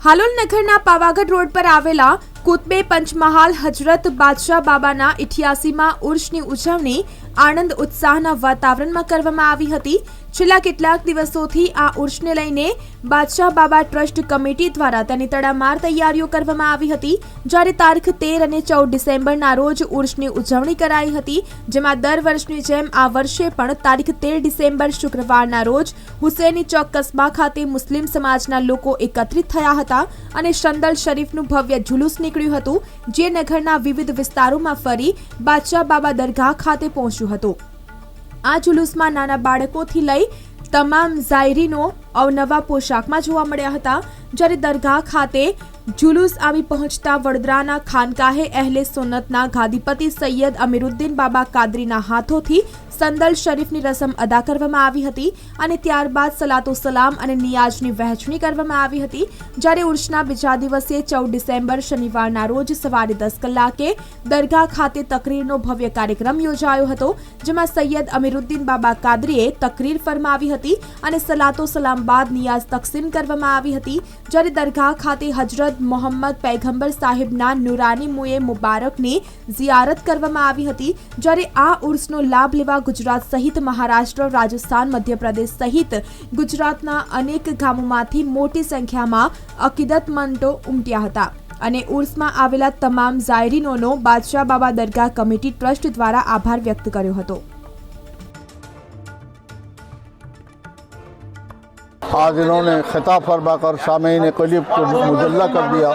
હાલોલ નગરના પાવાગઢ રોડ પર આવેલા કુતબે પંચમહાલ હજરત બાદશાહ બાબાના ઇઠ્યાસીમાં ઉર્ષની ઉજવણી આનંદ ઉત્સાહના વાતાવરણમાં કરવામાં આવી હતી. છેલ્લા કેટલાક દિવસોથી આ ઉર્ષને લઈને બાદશાહ બાબા ટ્રસ્ટ કમિટી દ્વારા તેની તડામાર તૈયારીઓ કરવામાં આવી હતી. જ્યારે તારીખ તેર અને ચૌદ ડિસેમ્બરના રોજ ઉર્ષની ઉજવણી કરાઈ હતી, જેમાં દર વર્ષની જેમ આ વર્ષે પણ તારીખ તેર ડિસેમ્બર શુક્રવારના રોજ હુસેની ચોક કસ્બા ખાતે મુસ્લિમ સમાજના લોકો એકત્રિત થયા હતા અને શંદલ શરીફનું ભવ્ય જુલુસ નીકળ્યું હતું, જે નગરના વિવિધ વિસ્તારોમાં ફરી બાદશાહ બાબા દરગાહ ખાતે પહોંચ્યું હતું. આ જુલુસમાં નાના બાળકોથી લઈ તમામ ઝાયરીનો અવનવા પોશાકમાં જોવા મળ્યા હતા, જ્યારે દરગાહ ખાતે જુલુસ આવી પહોંચતા વડોદરાના ખાનકાહે અહેલે સુન્નતના ગાદીપતિ સૈયદ અમીરુદ્દીન બાબા કાદરીના હાથોથી સંદલ શરીફની રસમ અદા કરવામાં આવી હતી અને ત્યારબાદ સલાતો સલામ અને નિયાજની વહેંચણી કરવામાં આવી હતી. જ્યારે ઉર્ષના બીજા દિવસે ચૌદ ડિસેમ્બર શનિવારના રોજ સવારે દસ કલાકે દરગાહ ખાતે તકરીરનો ભવ્ય કાર્યક્રમ યોજાયો હતો, જેમાં સૈયદ અમીરુદ્દીન બાબા કાદરીએ તકરીર ફરમાવી હતી અને સલાતો સલામ બાદ નિયાઝ તકસીમ કરવામાં આવી હતી. જ્યારે દરગાહ ખાતે હજરત મોહમ્મદ પૈગંબર સાહેબના નુરાની મુએ મુબારકની ઝિયારત કરવામાં આવી હતી, જ્યારે આ ઉર્સનો લાભ લેવા ગુજરાત સહિત મહારાષ્ટ્ર, રાજસ્થાન, મધ્યપ્રદેશ સહિત ગુજરાતના અનેક ગામોમાંથી મોટી સંખ્યામાં અકીદતમંદો ઉમટ્યા હતા અને ઉર્સમાં આવેલા તમામ ઝાયરીનોનો બાદશાહ બાબા દરગાહ કમિટી ટ્રસ્ટ દ્વારા આભાર વ્યક્ત કર્યો હતો. آج انہوں نے خطاب فرما کر سامعین قلیب کو مجلہ کر دیا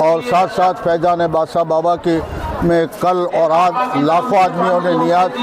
اور ساتھ ساتھ فیضان بادشاہ بابا کے میں کل اور آج لاکھوں آدمیوں نے نیاز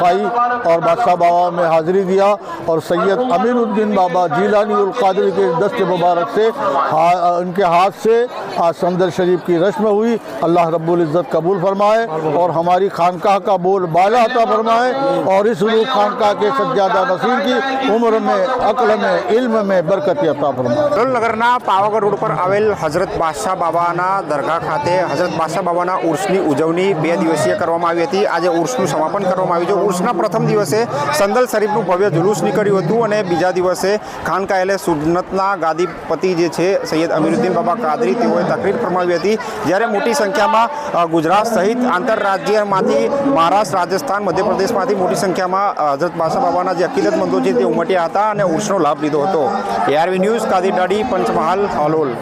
پائی اور بادشاہ بابا میں حاضری دیا اور سید امین الدین بابا جیلانی القادری کے دست مبارک سے ان کے ہاتھ سے आज समदर शरीफ की रस्म हुई अल्लाह रब्बुल इज़्ज़त कबूल फरमाए और हमारी खानकाह का बोल बाला अता फरमाए और इस रूह खानकाह के सज्जादा नसीर की उम्र में अक्ल में इल्म में बरकत अता फरमाए કલોલ નગરના પાવાગઢ રોડ પર આવેલ હજરત બાદશાહ બાબાના દરગાહ ખાતે હજરત બાદશાહ બાબાના ઉર્સની ઉજવણી બે દિવસીય કરવામાં આવી હતી આજે ઉર્સનું સમાપન કરવામાં આવ્યું છે ઉર્સના પ્રથમ દિવસે સંદલ શરીફનું ભવ્ય જુલુસ નીકળ્યું હતું અને બીજા દિવસે ખાનકાયેલે સુન્નતના ગાદીપતિ જે છે સૈયદ અમીરુદ્દીન બાબા કાદરી તેઓએ તકરીર ફરમાવી હતી. જ્યારે મોટી સંખ્યામાં ગુજરાત સહિત આંતરરાજ્યમાંથી મહારાષ્ટ્ર, રાજસ્થાન, મધ્યપ્રદેશમાંથી મોટી સંખ્યામાં હજરત બાસા બાબાના જે અકીદતમંદો છે તે ઉમટ્યા હતા અને ઉર્સનો લાભ લીધો હતો. એઆરવી ન્યૂઝ કાદી ડાડી પંચમહાલ, હાલોલ.